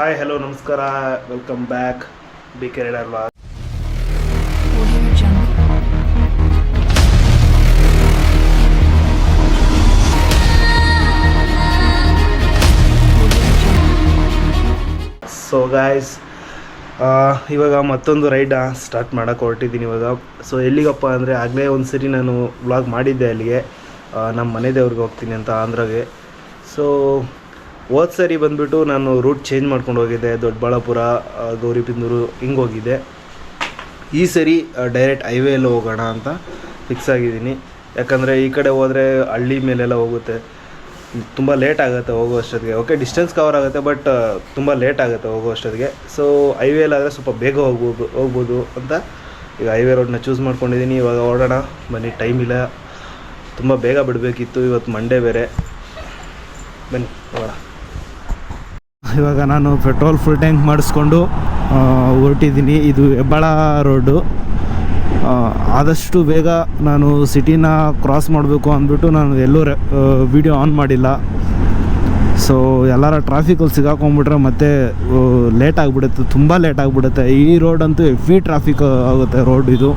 Hi hello ನಮಸ್ಕಾರ welcome back B K rider vlog Audio Jungle. Audio Jungle. So guys ಇವಾಗ ಮತ್ತೊಂದು ride start ಮಾಡೋಕೆ ಹೊರಟಿದ್ದೀನಿ ಇವಾಗ so ಎಲ್ಲಿಗಪ್ಪ ಅಂದರೆ, ಆಗಲೇ ಒಂದು ಸರಿ ನಾನು ವ್ಲಾಗ್ ಮಾಡಿದ್ದೆ ಅಲ್ಲಿಗೆ ನಮ್ಮ ಮನೆ ದೇವ್ರಿಗೆ ಹೋಗ್ತೀನಿ ಅಂತ ಆಂಧ್ರಗೆ ಸೊ ಹೋದ ಸರಿ ಬಂದುಬಿಟ್ಟು ನಾನು ರೂಟ್ ಚೇಂಜ್ ಮಾಡ್ಕೊಂಡು ಹೋಗಿದ್ದೆ, ದೊಡ್ಡಬಳ್ಳಾಪುರ ಗೌರಿಬಿಂದೂರು ಹಿಂಗೆ ಹೋಗಿದ್ದೆ. ಈ ಸರಿ ಡೈರೆಕ್ಟ್ ಹೈವೇಯಲ್ಲಿ ಹೋಗೋಣ ಅಂತ ಫಿಕ್ಸ್ ಆಗಿದ್ದೀನಿ. ಯಾಕಂದರೆ ಈ ಕಡೆ ಹೋದರೆ ಹಳ್ಳಿ ಮೇಲೆಲ್ಲ ಹೋಗುತ್ತೆ. ತುಂಬ ಲೇಟ್ ಆಗುತ್ತೆ ಹೋಗೋ ಅಷ್ಟೊತ್ತಿಗೆ. ಓಕೆ ಡಿಸ್ಟೆನ್ಸ್ ಕವರ್ ಆಗುತ್ತೆ ಬಟ್ ತುಂಬ ಲೇಟ್ ಆಗುತ್ತೆ ಹೋಗೋ ಅಷ್ಟೊತ್ತಿಗೆ. ಸೊ ಹೈವೇಲಾದರೆ ಸ್ವಲ್ಪ ಬೇಗ ಹೋಗ್ಬೋದು ಹೋಗ್ಬೋದು ಅಂತ ಈಗ ಹೈವೇ ರೋಡ್ನ ಚೂಸ್ ಮಾಡ್ಕೊಂಡಿದ್ದೀನಿ. ಇವಾಗ ಓಡೋಣ. ಬನ್ನಿ ಟೈಮ್ ಇಲ್ಲ. ತುಂಬ ಬೇಗ ಬಿಡಬೇಕಿತ್ತು. ಇವತ್ತು ಮಂಡೇ ಬೇರೆ. ಬನ್ನಿ, ಹೋಗೋಣ. ಇವಾಗ ನಾನು ಪೆಟ್ರೋಲ್ ಫುಲ್ ಟ್ಯಾಂಕ್ ಮಾಡಿಸ್ಕೊಂಡು ಹೊರಟಿದ್ದೀನಿ. ಇದು ಹೆಬ್ಬಾಳ ರೋಡು ಆದಷ್ಟು ಬೇಗ ನಾನು ಸಿಟಿನ ಕ್ರಾಸ್ ಮಾಡಬೇಕು ಅಂದ್ಬಿಟ್ಟು ನಾನು ಎಲ್ಲೂ ವಿಡಿಯೋ ಆನ್ ಮಾಡಿಲ್ಲ. ಸೊ, ಎಲ್ಲರ ಟ್ರಾಫಿಕಲ್ಲಿ ಸಿಗಾಕೊಂಬಿಟ್ರೆ ಮತ್ತೆ ಲೇಟ್ ಆಗಿಬಿಡುತ್ತೆ. ತುಂಬ ಲೇಟ್ ಆಗಿಬಿಡುತ್ತೆ. ಈ ರೋಡ್ ಅಂತೂ ಹೆವಿ ಟ್ರಾಫಿಕ್ ಆಗುತ್ತೆ ರೋಡ್ ಇದು.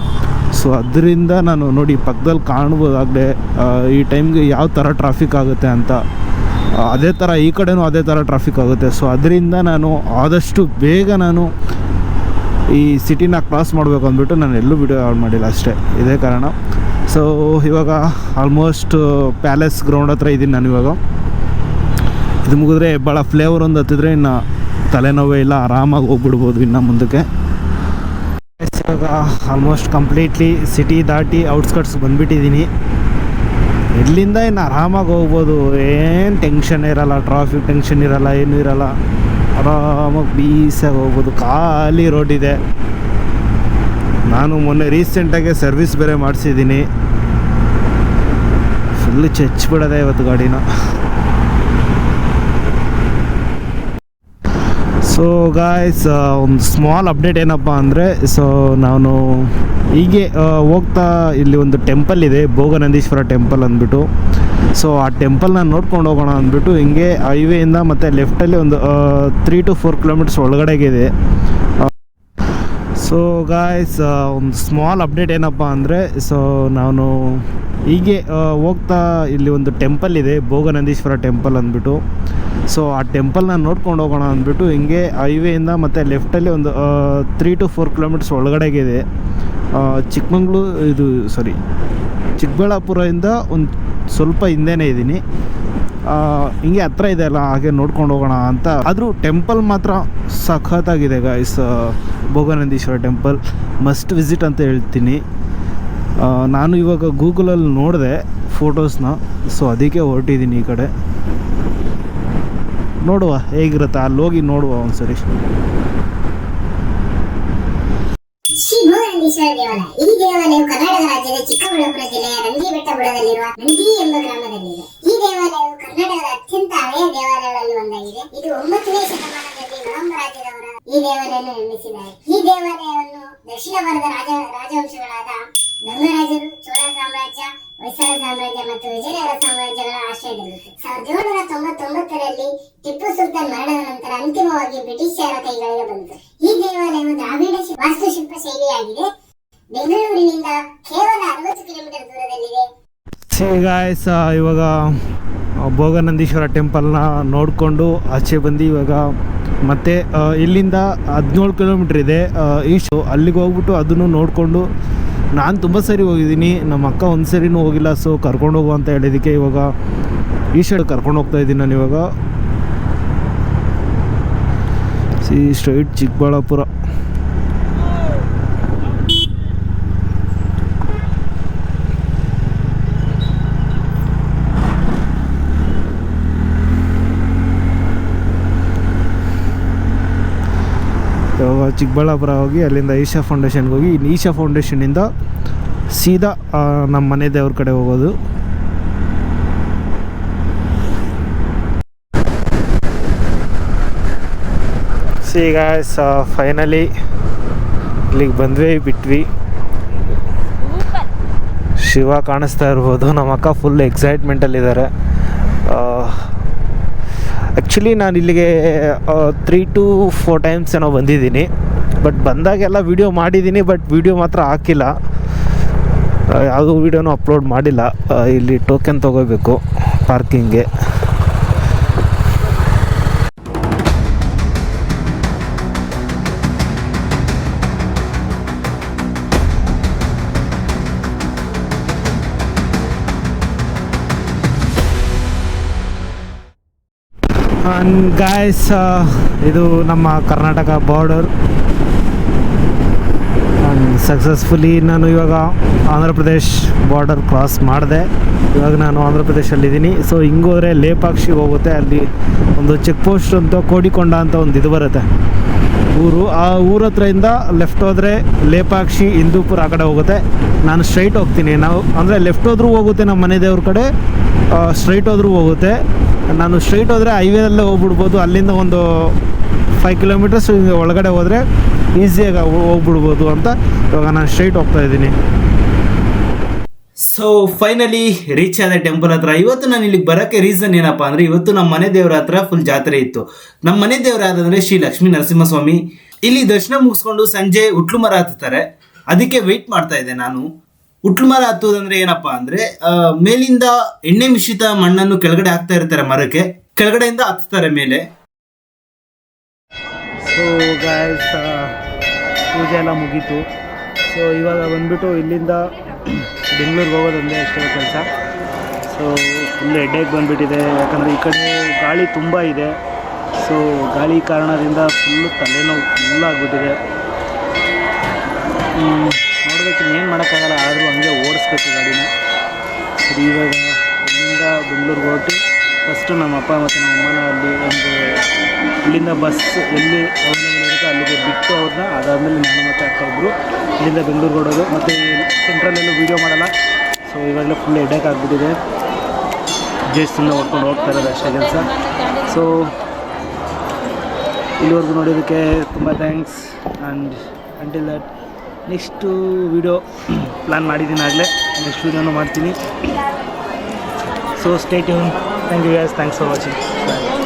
ಸೊ, ಅದರಿಂದ ನಾನು ನೋಡಿ ಪಕ್ಕದಲ್ಲಿ ಕಾಣ್ಬೋದಾಗಲೇ ಈ ಟೈಮ್ಗೆ ಯಾವ ಥರ ಟ್ರಾಫಿಕ್ ಆಗುತ್ತೆ ಅಂತ. ಅದೇ ಥರ ಈ ಕಡೆನೂ ಅದೇ ಥರ ಟ್ರಾಫಿಕ್ ಆಗುತ್ತೆ. ಸೊ ಅದರಿಂದ ನಾನು ಆದಷ್ಟು ಬೇಗ ನಾನು ಈ ಸಿಟಿನ ಕ್ರಾಸ್ ಮಾಡಬೇಕು ಅಂದ್ಬಿಟ್ಟು ನಾನು ಎಲ್ಲೂ ವಿಡಿಯೋ ಆನ್ ಮಾಡಿಲ್ಲ ಅಷ್ಟೇ. ಇದೇ ಕಾರಣ. ಸೊ ಇವಾಗ ಆಲ್ಮೋಸ್ಟ್ ಪ್ಯಾಲೇಸ್ ಗ್ರೌಂಡ್ ಹತ್ರ ಇದ್ದೀನಿ ನಾನು ಇವಾಗ. ಇದು ಮುಗಿದ್ರೆ ಭಾಳ ಫ್ಲೇವರ್ ಒಂದು ಹತ್ತಿದ್ರೆ ಇನ್ನು ತಲೆನೋವೇ ಇಲ್ಲ, ಆರಾಮಾಗಿ ಹೋಗ್ಬಿಡ್ಬೋದು ಇನ್ನು ಮುಂದಕ್ಕೆ. ಇವಾಗ ಆಲ್ಮೋಸ್ಟ್ ಕಂಪ್ಲೀಟ್ಲಿ ಸಿಟಿ ದಾಟಿ ಔಟ್ಸ್ಕಟ್ಸ್ ಬಂದುಬಿಟ್ಟಿದ್ದೀನಿ ಇಲ್ಲಿಂದ ಇನ್ನು ಆರಾಮಾಗಿ ಹೋಗ್ಬೋದು? ಏನು ಟೆನ್ಷನ್ ಇರಲ್ಲ ಟ್ರಾಫಿಕ್ ಟೆನ್ಷನ್ ಇರಲ್ಲ, ಏನೂ ಇರಲ್ಲ. ಆರಾಮಾಗಿ ಬೀಸಾಗಿ ಹೋಗ್ಬೋದು. ಖಾಲಿ ರೋಡ್ ಇದೆ. ನಾನು ಮೊನ್ನೆ ರೀಸೆಂಟಾಗಿ ಸರ್ವಿಸ್ ಬೇರೆ ಮಾಡಿಸಿದ್ದೀನಿ. ಫುಲ್ಲು ಚಚ್ಬಿಡೋದೆ ಇವತ್ತು ಗಾಡಿನ. ಸೊ ಗಾಯ್ಸ್ ಒಂದು ಸ್ಮಾಲ್ ಅಪ್ಡೇಟ್ ಏನಪ್ಪ ಅಂದರೆ ಸೊ ನಾನು ಹೀಗೆ ಹೋಗ್ತಾ ಇಲ್ಲಿ ಒಂದು ಟೆಂಪಲ್ ಇದೆ, ಭೋಗನಂದೀಶ್ವರ ಟೆಂಪಲ್ ಅಂದ್ಬಿಟ್ಟು. ಸೊ ಆ ಟೆಂಪಲ್ನ ನೋಡ್ಕೊಂಡು ಹೋಗೋಣ ಅಂದ್ಬಿಟ್ಟು, ಹಿಂಗೆ ಹೈವೇಯಿಂದ ಮತ್ತು ಲೆಫ್ಟಲ್ಲಿ ಒಂದು ತ್ರೀ ಟು ಫೋರ್ ಕಿಲೋಮೀಟರ್ಸ್ ಒಳಗಡೆಗೆ ಇದೆ. ಸೊ ಗಾಯ್ಸ್ ಒಂದು ಸ್ಮಾಲ್ ಅಪ್ಡೇಟ್ ಏನಪ್ಪ ಅಂದರೆ ಸೊ ನಾನು ಹೀಗೆ ಹೋಗ್ತಾ ಇಲ್ಲಿ ಒಂದು ಟೆಂಪಲ್ ಇದೆ, ಭೋಗನಂದೀಶ್ವರ ಟೆಂಪಲ್ ಅಂದ್ಬಿಟ್ಟು. ಸೊ ಆ ಟೆಂಪಲ್ನ ನೋಡ್ಕೊಂಡು ಹೋಗೋಣ ಅಂದ್ಬಿಟ್ಟು ಹಿಂಗೆ ಹೈವೇಯಿಂದ ಮತ್ತು ಲೆಫ್ಟಲ್ಲಿ ಒಂದು ತ್ರೀ ಟು ಫೋರ್ ಕಿಲೋಮೀಟರ್ಸ್ ಒಳಗಡೆಗೆ ಇದೆ. ಚಿಕ್ಕಮಂಗ್ಳೂರು, ಇದು ಸಾರಿ ಚಿಕ್ಕಬಳ್ಳಾಪುರದಿಂದ ಒಂದು ಸ್ವಲ್ಪ ಹಿಂದೆನೇ ಇದ್ದೀನಿ. ಹಿಂಗೆ ಹತ್ರ ಇದೆ ಅಲ್ಲ, ಹಾಗೆ ನೋಡ್ಕೊಂಡು ಹೋಗೋಣ ಅಂತ. ಆದರೂ ಟೆಂಪಲ್ ಮಾತ್ರ ಸಖತ್ತಾಗಿದೆ guys Bhoganandeeshwara temple must visit ಅಂತ ಹೇಳ್ತೀನಿ. ನಾನು ಇವಾಗ ಗೂಗಲಲ್ಲಿ ನೋಡಿದೆ ಫೋಟೋಸ್ನ ಸೊ ಅದಕ್ಕೆ ಹೊರಟಿದ್ದೀನಿ ಈ ಕಡೆ. ನೋಡುವ ಹೇಗಿರುತ್ತೆ, ಅಲ್ಲಿ ಹೋಗಿ ನೋಡುವ ಒಂದ್ಸರಿ ಶ್ರೀ ಭೋಗನಂದೀಶ್ವರ ದೇವಾಲಯ. ಈ ದೇವಾಲಯವು ಕರ್ನಾಟಕ ರಾಜ್ಯದ ಚಿಕ್ಕಬಳ್ಳಾಪುರ ಜಿಲ್ಲೆಯ ನಂದಿ ಬೆಟ್ಟಬುಡದಲ್ಲಿರುವ ನಂದಿ ಎಂಬ ಗ್ರಾಮದಲ್ಲಿದೆ. ಈ ದೇವಾಲಯವು ಕರ್ನಾಟಕದ ಅತ್ಯಂತ ಹಳೆಯ ದೇವಾಲಯಗಳಲ್ಲಿ ಒಂದಾಗಿದೆ. ಇದು ಒಂಬತ್ತನೇ ಶತಮಾನದಲ್ಲಿ ನವಂಬ ರಾಜ್ಯದವರ ಈ ದೇವಾಲಯವನ್ನು ನಿರ್ಮಿಸಿದ್ದಾರೆ. ಈ ದೇವಾಲಯವನ್ನು ದಕ್ಷಿಣ ಭಾರತದ ರಾಜ, ರಾಜವಂಶಗಳಾದ ಗಂಗರಾಜರು ಚೋಳ ಸಾಮ್ರಾಜ್ಯ ಹೊಯ್ಸಳ ಸಾಮ್ರಾಜ್ಯ ಮತ್ತು ವಿಜಯನಗರ ಸಾಮ್ರಾಜ್ಯಗಳ ಆಶ್ರಯದಲ್ಲಿ ಸಾವಿರದ ಏಳುನೂರ ತೊಂಬತ್ತೊಂಬತ್ತರಲ್ಲಿ ಟಿಪ್ಪು ಸುಲ್ತಾನ್ ಮರಣದ ನಂತರ ಅಂತಿಮವಾಗಿ ಬ್ರಿಟಿಷರ ಕೈಗಳಿಗೆ ಬಂತು. ಈ ದೇವಾಲಯವು ದ್ರಾವಿಡ ವಾಸ್ತುಶಿಲ್ಪ ಶೈಲಿಯಾಗಿದೆ. ಬೆಂಗಳೂರಿನಿಂದ ಕೇವಲ ಅರವತ್ತು ಕಿಲೋಮೀಟರ್ ದೂರದಲ್ಲಿದೆ. ಗಾಯಸ ಇವಾಗ ಭೋಗನಂದೀಶ್ವರ ಟೆಂಪಲ್ನ ನೋಡಿಕೊಂಡು ಆಚೆ ಬಂದು ಇವಾಗ ಮತ್ತೆ ಇಲ್ಲಿಂದ ಹದಿನೇಳು ಕಿಲೋಮೀಟ್ರ್ ಇದೆ. ಈಶು ಅಲ್ಲಿಗೆ ಹೋಗ್ಬಿಟ್ಟು ಅದನ್ನು ನೋಡಿಕೊಂಡು ನಾನು ತುಂಬ ಸರಿ ಹೋಗಿದ್ದೀನಿ. ನಮ್ಮ ಅಕ್ಕ ಒಂದು ಸರಿನೂ ಹೋಗಿಲ್ಲ ಸೊ ಕರ್ಕೊಂಡು ಹೋಗು ಅಂತ ಹೇಳಿದ್ದಕ್ಕೆ ಇವಾಗ ಈ ಸೈಡ್ ಕರ್ಕೊಂಡು ಹೋಗ್ತಾ ಇದ್ದೀನಿ ನಾನು ಇವಾಗ. See straight Chikkaballapur. ಇವಾಗ ಚಿಕ್ಕಬಳ್ಳಾಪುರ ಹೋಗಿ ಅಲ್ಲಿಂದ ಈಶಾ ಫೌಂಡೇಶನ್ಗೆ ಹೋಗಿ. ಇನ್ನು ಈಶಾ ಫೌಂಡೇಶನಿಂದ ಸೀದಾ ನಮ್ಮ ಮನೆ ದೇವ್ರ ಕಡೆ ಹೋಗೋದು. ಈಗ ಫೈನಲಿ ಇಲ್ಲಿಗೆ ಬಂದ್ವಿ ಬಿಟ್ವಿ. ಶಿವ ಕಾಣಿಸ್ತಾ ಇರ್ಬೋದು. ನಮ್ಮ ಅಕ್ಕ ಫುಲ್ ಎಕ್ಸೈಟ್ಮೆಂಟಲ್ಲಿದ್ದಾರೆ ಆ್ಯಕ್ಚುಲಿ ನಾನು ಇಲ್ಲಿಗೆ ತ್ರೀ ಟು ಫೋರ್ ಟೈಮ್ಸ್ ಏನೋ ಬಂದಿದ್ದೀನಿ. ಬಟ್ ಬಂದಾಗೆಲ್ಲ ವೀಡಿಯೋ ಮಾಡಿದ್ದೀನಿ ಬಟ್ ವೀಡಿಯೋ ಮಾತ್ರ ಹಾಕಿಲ್ಲ. ಯಾವುದೂ ವೀಡಿಯೋನೂ ಅಪ್ಲೋಡ್ ಮಾಡಿಲ್ಲ. ಇಲ್ಲಿ ಟೋಕನ್ ತೊಗೋಬೇಕು ಪಾರ್ಕಿಂಗ್ಗೆ ಗಾಯ್ಸ್ ಇದು ನಮ್ಮ ಕರ್ನಾಟಕ ಬಾರ್ಡರ್ ಸಕ್ಸಸ್ಫುಲಿ ನಾನು ಇವಾಗ ಆಂಧ್ರ ಪ್ರದೇಶ್ ಬಾರ್ಡರ್ ಕ್ರಾಸ್ ಮಾಡಿದೆ. ಇವಾಗ ನಾನು ಆಂಧ್ರ ಪ್ರದೇಶಲ್ಲಿದ್ದೀನಿ ಸೊ ಹಿಂಗೋದ್ರೆ ಲೇಪಾಕ್ಷಿ ಹೋಗುತ್ತೆ. ಅಲ್ಲಿ ಒಂದು ಚೆಕ್ ಪೋಸ್ಟ್ ಅಂತ, ಕೋಡಿಕೊಂಡ ಅಂತ ಒಂದು ಇದು ಬರುತ್ತೆ. ಊರು, ಆ ಊರ ಹತ್ರದಿಂದ ಲೆಫ್ಟ್ ಹೋದರೆ ಲೇಪಾಕ್ಷಿ ಹಿಂದೂಪುರ ಆ ಕಡೆ ಹೋಗುತ್ತೆ. ನಾನು ಸ್ಟ್ರೈಟ್ ಹೋಗ್ತೀನಿ. ನಾವು ಅಂದರೆ ಲೆಫ್ಟ್ ಹೋದರೂ ಹೋಗುತ್ತೆ ನಮ್ಮ ಮನೆ ದೇವ್ರ ಕಡೆ ಸ್ಟ್ರೈಟ್ ಹೋದರೂ ಹೋಗುತ್ತೆ. ನಾನು ಸ್ಟ್ರೈಟ್ ಹೋದರೆ ಹೈವೇದಲ್ಲೇ ಹೋಗ್ಬಿಡ್ಬೋದು. ಅಲ್ಲಿಂದ ಒಂದು ಫೈವ್ ಕಿಲೋಮೀಟರ್ಸ್ ಒಳಗಡೆ ಹೋದರೆ ಈಸಿಯಾಗಿ ಹೋಗ್ಬಿಡ್ಬೋದು ಅಂತ ಇವಾಗ ನಾನು ಸ್ಟ್ರೈಟ್ ಹೋಗ್ತಾ ಇದ್ದೀನಿ. ಸೊ ಫೈನಲಿ ರೀಚ್ ಆದ ಟೆಂಪಲ್ ಹತ್ರ, ಇವತ್ತು ನಾನು ಇಲ್ಲಿಗೆ ಬರೋಕ್ಕೆ ರೀಸನ್ ಏನಪ್ಪಾ ಅಂದರೆ ಇವತ್ತು ನಮ್ಮ ಮನೆ ದೇವರ ಹತ್ರ ಫುಲ್ ಜಾತ್ರೆ ಇತ್ತು. ನಮ್ಮ ಮನೆ ದೇವರ ಯಾವ್ದಂದ್ರೆ ಶ್ರೀ ಲಕ್ಷ್ಮೀ ನರಸಿಂಹಸ್ವಾಮಿ. ಇಲ್ಲಿ ದರ್ಶನ ಮುಗಿಸ್ಕೊಂಡು ಸಂಜೆ ಉಟ್ಲು ಮರ ಹತ್ತಾರೆ ಅದಕ್ಕೆ ವೆಯ್ಟ್ ಮಾಡ್ತಾ ಇದ್ದೆ ನಾನು. ಉಟ್ಲು ಮರ ಹತ್ತುವುದಂದ್ರೆ ಏನಪ್ಪಾ ಅಂದ್ರೆ ಮೇಲಿಂದ ಎಣ್ಣೆ ಮಿಶ್ರಿತ ಮಣ್ಣನ್ನು ಕೆಳಗಡೆ ಹಾಕ್ತಾ ಇರ್ತಾರೆ ಮರಕ್ಕೆ, ಕೆಳಗಡೆಯಿಂದ ಹತ್ತಾರೆ ಮೇಲೆ. ಸೊ ಗಾಯ್ಸ್ ಪೂಜೆ ಎಲ್ಲ ಮುಗೀತು. ಸೊ ಇವಾಗ ಬಂದ್ಬಿಟ್ಟು ಇಲ್ಲಿಂದ ಬೆಂಗಳೂರಿಗೆ ಹೋಗೋದೊಂದೇ ಅಷ್ಟೇ ಕೆಲಸ. ಸೊ ಫುಲ್ ಹೆಡ್ಡೇಕ್ ಬಂದುಬಿಟ್ಟಿದೆ. ಯಾಕಂದರೆ ಈ ಕಡೆ ಗಾಳಿ ತುಂಬ ಇದೆ. ಸೊ ಗಾಳಿ ಕಾರಣದಿಂದ ಫುಲ್ಲು ತಲೆನೋವು ಫುಲ್ ಆಗಿಬಿಟ್ಟಿದೆ. ಏನು ಮಾಡೋಕ್ಕಾಗಲ್ಲ, ಆದರೂ ಹಂಗೆ ಓಡಿಸ್ಬೇಕು ಗಾಡಿನ. ಸರಿ, ಇವಾಗ ಇಲ್ಲಿಂದ ಬೆಂಗಳೂರಿಗೆ ಹೊರಟು ಫಸ್ಟು ನಮ್ಮ ಅಪ್ಪ ಮತ್ತು ನಮ್ಮ ಅಮ್ಮನ ಅಲ್ಲಿ ಒಂದು, ಇಲ್ಲಿಂದ ಬಸ್ ಎಲ್ಲಿ ಅವೈಲೇಬಲ್ ಇರುತ್ತೆ ಅಲ್ಲಿಗೆ ಬಿಟ್ಟು ಅವ್ರನ್ನ, ಅದಾದಮೇಲೆ ನಾನು ಮತ್ತು ಅಕ್ಕ ಇಬ್ಬರು ಇಲ್ಲಿಂದ ಬೆಂಗಳೂರಿಗೆ ಹೊಡೋದು ಮತ್ತು ಸೆಂಟ್ರಲ್ಲೆಲ್ಲೂ ವೀಡಿಯೋ ಮಾಡಲ್ಲ. ಸೊ ಇವಾಗಲೇ ಫುಲ್ ಎಡಕ್ಕೆ ಆಗಿಬಿಟ್ಟಿದೆ. ಜೇಸ್ತಿಂದ ಹೊಡ್ಕೊಂಡು ಹೋಗ್ತಾ ಇರೋದು ಅಷ್ಟೇ ಕೆಲಸ. ಸೊ ಇಲ್ಲಿವರೆಗೂ ನೋಡಿದ್ದಕ್ಕೆ ತುಂಬ thanks and until that next video plan ಮಾಡಿದ್ದೀನಿ ಆಗಲೇ. ನೆಕ್ಸ್ಟ್ ವೀಡಿಯೋನು ಮಾಡ್ತೀನಿ. So state thank you guys thanks for watching bye